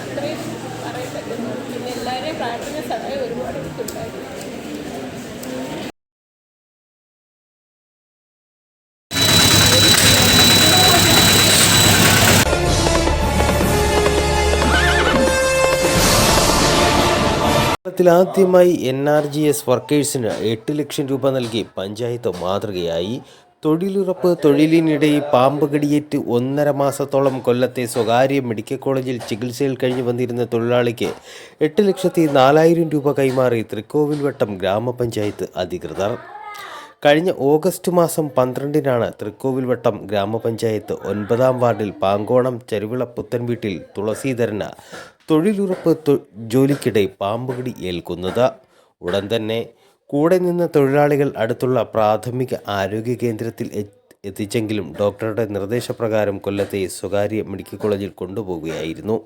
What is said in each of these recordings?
അത്രയും പറയാൻ പറ്റുന്നു പിന്നെ എല്ലാവരെയും പ്രാർത്ഥന സഹായം ഒരുപാട് എനിക്കുണ്ടായിരുന്നു കേരളത്തിലാദ്യമായി എൻ ആർ ജി എസ് വർക്കേഴ്സിന് എട്ട് ലക്ഷം രൂപ നൽകി പഞ്ചായത്ത് മാതൃകയായി. തൊഴിലുറപ്പ് തൊഴിലിനിടെ പാമ്പ് കടിയേറ്റ് ഒന്നര മാസത്തോളം കൊല്ലത്തെ സ്വകാര്യ മെഡിക്കൽ കോളേജിൽ ചികിത്സയിൽ കഴിഞ്ഞു വന്നിരുന്ന തൊഴിലാളിക്ക് എട്ട് ലക്ഷത്തി നാലായിരം രൂപ കൈമാറി തൃക്കോവിൽവട്ടം ഗ്രാമപഞ്ചായത്ത് അധികൃതർ. കഴിഞ്ഞ ഓഗസ്റ്റ് മാസം പന്ത്രണ്ടിനാണ് തൃക്കോവിൽവട്ടം ഗ്രാമപഞ്ചായത്ത് ഒൻപതാം വാർഡിൽ പാങ്കോണം ചെരുവിള പുത്തൻവീട്ടിൽ തുളസീധരന് തൊഴിലുറപ്പ് ജോലിക്കിടെ പാമ്പുകടി ഏൽക്കുന്നത്. ഉടൻ തന്നെ കൂടെ നിന്ന തൊഴിലാളികൾ അടുത്തുള്ള പ്രാഥമിക ആരോഗ്യ കേന്ദ്രത്തിൽ എത്തിച്ചെങ്കിലും ഡോക്ടറുടെ നിർദ്ദേശപ്രകാരം കൊല്ലത്തെ സ്വകാര്യ മെഡിക്കൽ കോളേജിൽ കൊണ്ടുപോവുകയായിരുന്നു.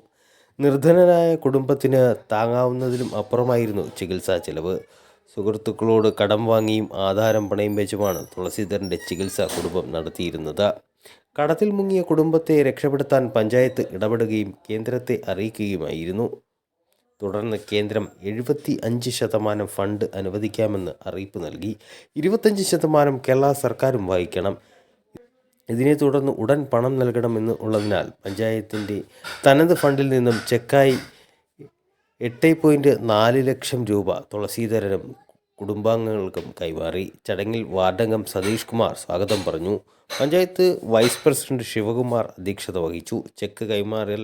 നിർധനരായ കുടുംബത്തിന് താങ്ങാവുന്നതിലും അപ്പുറമായിരുന്നു ചികിത്സാ ചെലവ്. സുഹൃത്തുക്കളോട് കടം വാങ്ങിയും ആധാരം പണയം വെച്ചുമാണ് തുളസീധരന്റെ ചികിത്സ കുടുംബം നടത്തിയിരുന്നത്. കടത്തിൽ മുങ്ങിയ കുടുംബത്തെ രക്ഷപ്പെടുത്താൻ പഞ്ചായത്ത് ഇടപെടുകയും കേന്ദ്രത്തെ അറിയിക്കുകയുമായിരുന്നു. തുടർന്ന് കേന്ദ്രം എഴുപത്തി അഞ്ച് ശതമാനം ഫണ്ട് അനുവദിക്കാമെന്ന് അറിയിപ്പ് നൽകി. ഇരുപത്തഞ്ച് ശതമാനം കേരള സർക്കാരും വഹിക്കണം ഇതിനെ തുടർന്ന് ഉടൻ പണം നൽകണമെന്ന് ഉള്ളതിനാൽ പഞ്ചായത്തിന്റെ തനത് ഫണ്ടിൽ നിന്നും ചെക്കായി എട്ട് പോയിന്റ് നാല് ലക്ഷം രൂപ തുളസീധരനും കുടുംബാംഗങ്ങൾക്കും കൈമാറി. ചടങ്ങിൽ വാർഡംഗം സതീഷ് കുമാർ സ്വാഗതം പറഞ്ഞു. പഞ്ചായത്ത് വൈസ് പ്രസിഡന്റ് ശിവകുമാർ അധ്യക്ഷത വഹിച്ചു. ചെക്ക് കൈമാറൽ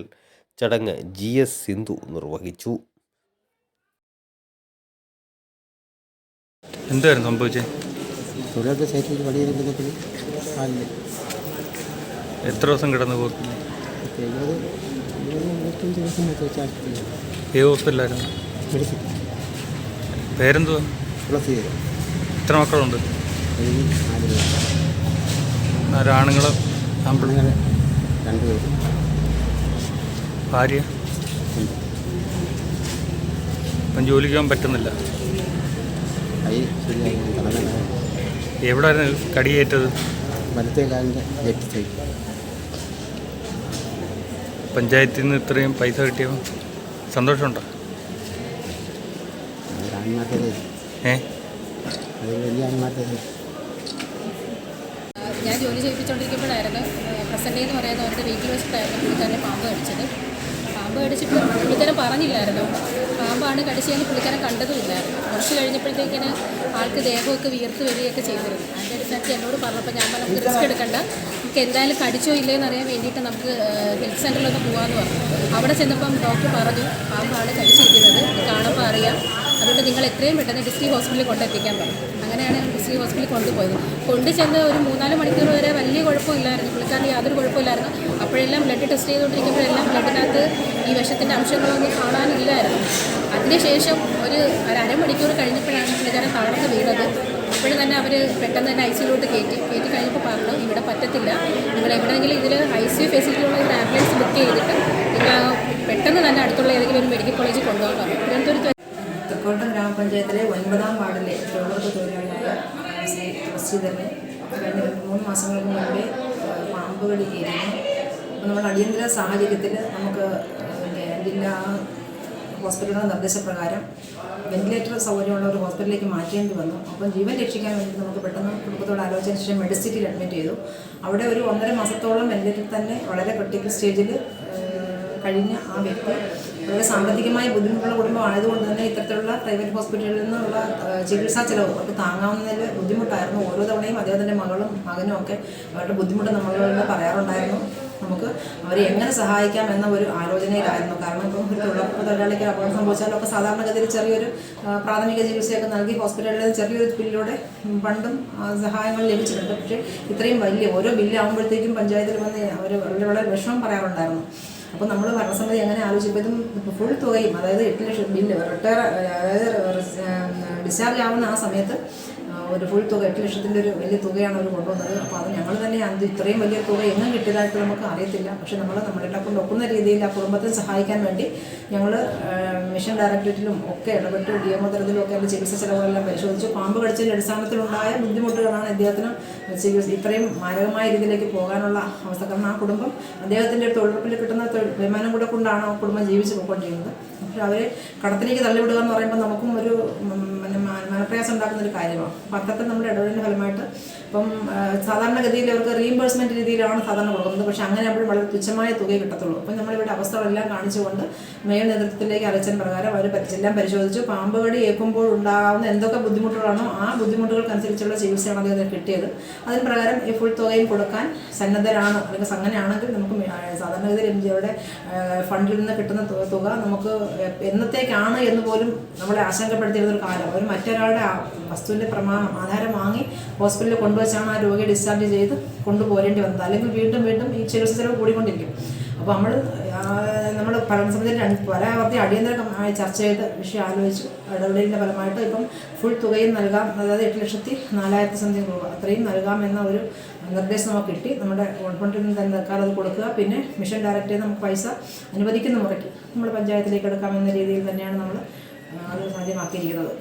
ചടങ്ങ് ജി എസ് സിന്ധു നിർവഹിച്ചു. എന്തായിരുന്നു സംഭവിച്ചത് സൈറ്റിൽ എത്ര ദിവസം കിടന്നു പോകും ഏത് ഹോസ്പിറ്റലായിരുന്നു പേരെന്തുവാ? തുളസി ചെയ്തു എത്ര മക്കളുണ്ട്? കഴിഞ്ഞ് നാല് പേര്. ആരാണുങ്ങളോ ആമ്പിൾ അങ്ങനെ രണ്ട് പേര്. ഭാര്യ? ഇപ്പം ജോലിക്ക് പോകാൻ പറ്റുന്നില്ല. എവിടെ ആയിരുന്നു എവിടെയായിരുന്നു കടിയേറ്റത് വലത്തെ കാലിന്റെ ലെഫ്റ്റ് സൈഡ് പഞ്ചായത്തിൽ നിന്ന് ഇത്രയും പൈസ കിട്ടിയോ സന്തോഷമുണ്ടോ? ഞാൻ ജോലി ചെയ്യിപ്പിച്ചുകൊണ്ടിരിക്കുമ്പോഴായിരുന്നു പ്രസന്റ് എന്ന് പറയുന്ന അവരുടെ വീട്ടിൽ വെച്ചിട്ടായിരുന്നു പുള്ളിക്കാരനെ പാമ്പ് കടിച്ചത്. പാമ്പ് കടിച്ചിട്ട് പുള്ളിക്കാരൻ പറഞ്ഞില്ലായിരുന്നു. പാമ്പാണ് കടിച്ചതെന്ന് പുള്ളിക്കാരൻ കണ്ടതുമില്ലായിരുന്നു. കുറച്ച് കഴിഞ്ഞപ്പോഴത്തേക്കിന് ആൾക്ക് ദേഹമൊക്കെ വീർത്ത് വരികയൊക്കെ ചെയ്തിരുന്നു. അതിന്റെ അടിസ്ഥാനത്തിൽ എന്നോട് പറഞ്ഞപ്പോൾ ഞാൻ പറഞ്ഞു നമുക്ക് റിസ്ക് എടുക്കണ്ട. നമുക്ക് എന്തായാലും കടിച്ചോ എന്ന് അറിയാൻ വേണ്ടിയിട്ട് നമുക്ക് ഹെൽത്ത് സെന്ററിലൊന്ന് പോകാമെന്ന് പറഞ്ഞു. അവിടെ ചെന്നപ്പം ഡോക്ടർ പറഞ്ഞു പാമ്പാണ് കടിച്ചിരിക്കുന്നത്. കാണുമ്പോൾ അറിയാം. അതുകൊണ്ട് നിങ്ങൾ എത്രയും പെട്ടെന്ന് ഡിസ്ട്രിക്ട് ഹോസ്പിറ്റലിൽ കൊണ്ടെത്തിക്കാൻ പറഞ്ഞു അങ്ങനെയാണ് ഡിസ്ട്രി ഹോസ്പിറ്റലിൽ കൊണ്ടുപോയത്. കൊണ്ടു ചെന്ന് ഒരു മൂന്നാൽ മണിക്കൂർ വരെ വലിയ കുഴപ്പമില്ലായിരുന്നു. പുള്ളിക്കാരന് യാതൊരു കുഴപ്പമില്ലായിരുന്നു. അപ്പോഴെല്ലാം ബ്ലഡ് ടെസ്റ്റ് ചെയ്തുകൊണ്ടിരിക്കുമ്പോഴെല്ലാം ബ്ലഡിനകത്ത് ഈ വിഷത്തിന്റെ അംശങ്ങളൊന്നും കാണാനില്ലായിരുന്നു. അതിനുശേഷം ഒരു ഒരു അരമണിക്കൂർ കഴിഞ്ഞപ്പോഴാണ് പുള്ളിക്കാരൻ തളർന്ന് വീണത്. അപ്പോഴും തന്നെ അവർ പെട്ടെന്ന് തന്നെ ഐ സിയിലോട്ട് കയറ്റി. കയറ്റി കഴിഞ്ഞപ്പോൾ പറഞ്ഞു ഇവിടെ പറ്റത്തില്ല. നിങ്ങൾ എവിടെയെങ്കിലും ഇതിൽ ഐ സി യു ഫെസിലിറ്റിയുള്ള ഒരു ആംബുലൻസ് ബുക്ക് ചെയ്തിട്ട് നിങ്ങൾ പെട്ടെന്ന് തന്നെ അടുത്തുള്ള ഏതെങ്കിലും ഒരു മെഡിക്കൽ കോളേജിൽ കൊണ്ടുപോകാൻ പറഞ്ഞു തിരുവനന്തപുരത്ത് തൃക്കോട്ടം ഗ്രാമപഞ്ചായത്തിലെ ഒൻപതാം വാർഡിലെ തൊഴിലുറപ്പ് തൊഴിലാളിയായ ശ്രീ തുളസീധരനെ കഴിഞ്ഞ മൂന്ന് മാസങ്ങൾക്ക് മുമ്പേ പാമ്പ് കടി ഏരിയിരുന്നു അപ്പോൾ നമ്മുടെ അടിയന്തര സാഹചര്യത്തിൽ നമുക്ക് ജില്ലാ ഹോസ്പിറ്റലിന്റെ നിർദ്ദേശപ്രകാരം വെന്റിലേറ്റർ സൗകര്യമുള്ള ഒരു ഹോസ്പിറ്റലിലേക്ക് മാറ്റേണ്ടി വന്നു. അപ്പം ജീവൻ രക്ഷിക്കാൻ വേണ്ടി നമുക്ക് പെട്ടെന്ന് കുടുംബത്തോട് ആലോചന ശേഷം മെഡിസിറ്റിയിൽ അഡ്മിറ്റ് ചെയ്തു. അവിടെ ഒരു ഒന്നര മാസത്തോളം വെന്റിലേറ്ററിൽ തന്നെ വളരെ ക്രിട്ടിക്കൽ സ്റ്റേജിൽ കഴിഞ്ഞ ആ വ്യക്തി വളരെ സാമ്പത്തികമായി ബുദ്ധിമുട്ടുള്ള കുടുംബമായതുകൊണ്ട് തന്നെ ഇത്തരത്തിലുള്ള പ്രൈവറ്റ് ഹോസ്പിറ്റലിൽ നിന്നുള്ള ചികിത്സാ ചിലവ് അവർക്ക് താങ്ങാവുന്നതിൽ ബുദ്ധിമുട്ടായിരുന്നു. ഓരോ തവണയും അദ്ദേഹത്തിന്റെ മകളും മകനും ഒക്കെ അവരുടെ ബുദ്ധിമുട്ട് നമ്മളോട് പറയാറുണ്ടായിരുന്നു. നമുക്ക് അവരെ എങ്ങനെ സഹായിക്കാം എന്ന ഒരു ആലോചനയിലായിരുന്നു. കാരണം ഇപ്പം ഒരു തൊഴിലുറപ്പ് തൊഴിലാളിക്ക് അപകടം സംഭവിച്ചാലൊക്കെ സാധാരണഗതിയിൽ ചെറിയൊരു പ്രാഥമിക ചികിത്സയൊക്കെ നൽകി ഹോസ്പിറ്റലിൽ ചെറിയൊരു ബില്ലിലൂടെ പണ്ടും സഹായങ്ങൾ ലഭിച്ചിട്ടുണ്ട്. പക്ഷേ ഇത്രയും വലിയ ഓരോ ബില്ലാകുമ്പോഴത്തേക്കും പഞ്ചായത്തിൽ വന്ന് അവർ വളരെ വളരെ വിഷമം പറയാറുണ്ടായിരുന്നു. അപ്പോൾ നമ്മൾ ഭരണസമിതി അങ്ങനെ ആലോചിച്ചപ്പോൾ ഇതും ഫുൾ തുകയും അതായത് എട്ട് ലക്ഷം ബില്ല് റിട്ടയർ അതായത് ഡിസ്ചാർജ് ആവുന്ന ആ സമയത്ത് ഒരു ഫുൾ തുക എട്ട് ലക്ഷത്തിന്റെ ഒരു വലിയ തുകയാണ് അവർ കൊണ്ടുവന്നത്. അപ്പോൾ അത് ഞങ്ങൾ തന്നെ അത് ഇത്രയും വലിയ തുക എന്നും കിട്ടിയതായിട്ട് നമുക്ക് അറിയത്തില്ല. പക്ഷെ നമ്മൾ നമ്മളെ കൊണ്ട് ഒക്കുന്ന രീതിയിൽ ആ കുടുംബത്തെ സഹായിക്കാൻ വേണ്ടി ഞങ്ങൾ മിഷൻ ഡയറക്ടറേറ്റിലും ഒക്കെ ഇടപെട്ട് ഡി എം തരത്തിലും ഒക്കെ അതിന്റെ ചികിത്സ ചെലവുകളെല്ലാം പരിശോധിച്ചു പാമ്പ് കടിച്ചതിന്റെ അടിസ്ഥാനത്തിലുണ്ടായ ബുദ്ധിമുട്ടുകളാണ് ഇദ്ദേഹത്തിന് ചികിത്സ ഇത്രയും മാരകമായ രീതിയിലേക്ക് പോകാനുള്ള അവസ്ഥ കാരണം ആ കുടുംബം അദ്ദേഹത്തിന്റെ തൊഴിലുറപ്പിൽ കിട്ടുന്ന വരുമാനം കൂടെ കൊണ്ടാണ് ആ കുടുംബം ജീവിച്ച് പോയിക്കൊണ്ടിരിക്കുന്നത്. പക്ഷെ അവരെ കടത്തിലേക്ക് തള്ളിവിടുക എന്ന് പറയുമ്പോൾ നമുക്കും ഒരു പിന്നെ മനപ്രയാസം ഉണ്ടാക്കുന്ന ഒരു കാര്യമാണ്. അപ്പം അത്തരത്തിൽ നമ്മുടെ ഇടപെടലിന്റെ ഫലമായിട്ട് ഇപ്പം സാധാരണഗതിയിൽ അവർക്ക് റീഇംബേഴ്സ്മെന്റ് രീതിയിലാണ് സാധാരണ കൊടുക്കുന്നത്. പക്ഷേ അങ്ങനെ അവർ വളരെ തുച്ഛമായ തുക കിട്ടത്തുള്ളൂ. അപ്പം നമ്മളിവിടെ അവസ്ഥകളെല്ലാം കാണിച്ചുകൊണ്ട് മേയർ നേതൃത്വത്തിലേക്ക് അറിയിച്ചതിന് പ്രകാരം അവർ എല്ലാം പരിശോധിച്ചു. പാമ്പ് കടി ഏൽക്കുമ്പോൾ ഉണ്ടാകുന്ന എന്തൊക്കെ ബുദ്ധിമുട്ടുകളാണോ ആ ബുദ്ധിമുട്ടുകൾക്കനുസരിച്ചുള്ള ചികിത്സയാണ് അദ്ദേഹത്തിന് കിട്ടിയത്. അതിന് പ്രകാരം ഈ ഫുൾ തുകയും കൊടുക്കാൻ സന്നദ്ധരാണ്. അല്ലെങ്കിൽ അങ്ങനെയാണെങ്കിൽ നമുക്ക് സാധാരണഗതിയിൽ ജിയുടെ ഫണ്ടിൽ നിന്ന് കിട്ടുന്ന തുക നമുക്ക് എന്നത്തേക്കാണ് എന്ന് പോലും നമ്മളെ ആശങ്കപ്പെടുത്തിയിരുന്ന ഒരു കാലം അവർ മറ്റൊരാളുടെ വസ്തുവിന്റെ പ്രമാണം ആധാരം വാങ്ങി ഹോസ്പിറ്റലിൽ കൊണ്ടുവച്ചാണ് ആ രോഗിയെ ഡിസ്ചാർജ് ചെയ്ത് കൊണ്ടുപോരേണ്ടി വന്നത്. അല്ലെങ്കിൽ വീണ്ടും വീണ്ടും ഈ ചികിത്സ ചെലവ് കൂടിക്കൊണ്ടിരിക്കും. അപ്പോൾ നമ്മൾ നമ്മൾ ഭരണസമിതിയിൽ രണ്ട് പരാവർത്തി അടിയന്തരമായി ചർച്ച ചെയ്ത് വിഷയം ആലോചിച്ചു ഇടപെടലിന്റെ ഫലമായിട്ട് ഇപ്പം ഫുൾ തുകയും നൽകാം. അതായത് എട്ട് ലക്ഷത്തി നാലായിരത്തി സംതിങ് രൂപ. അത്രയും നൽകാമെന്ന ഒരു നിർദ്ദേശം നമുക്ക് കിട്ടി. നമ്മുടെ ഗവൺമെന്റിൽ നിന്ന് തന്നെ സർക്കാർ അത് കൊടുക്കുക. പിന്നെ മിഷൻ ഡയറക്ടറെ നമുക്ക് പൈസ അനുവദിക്കുന്ന മുറയ്ക്ക് നമ്മൾ പഞ്ചായത്തിലേക്ക് എടുക്കാമെന്ന രീതിയിൽ തന്നെയാണ് നമ്മൾ അത് സാധ്യമാക്കിയിരിക്കുന്നത്.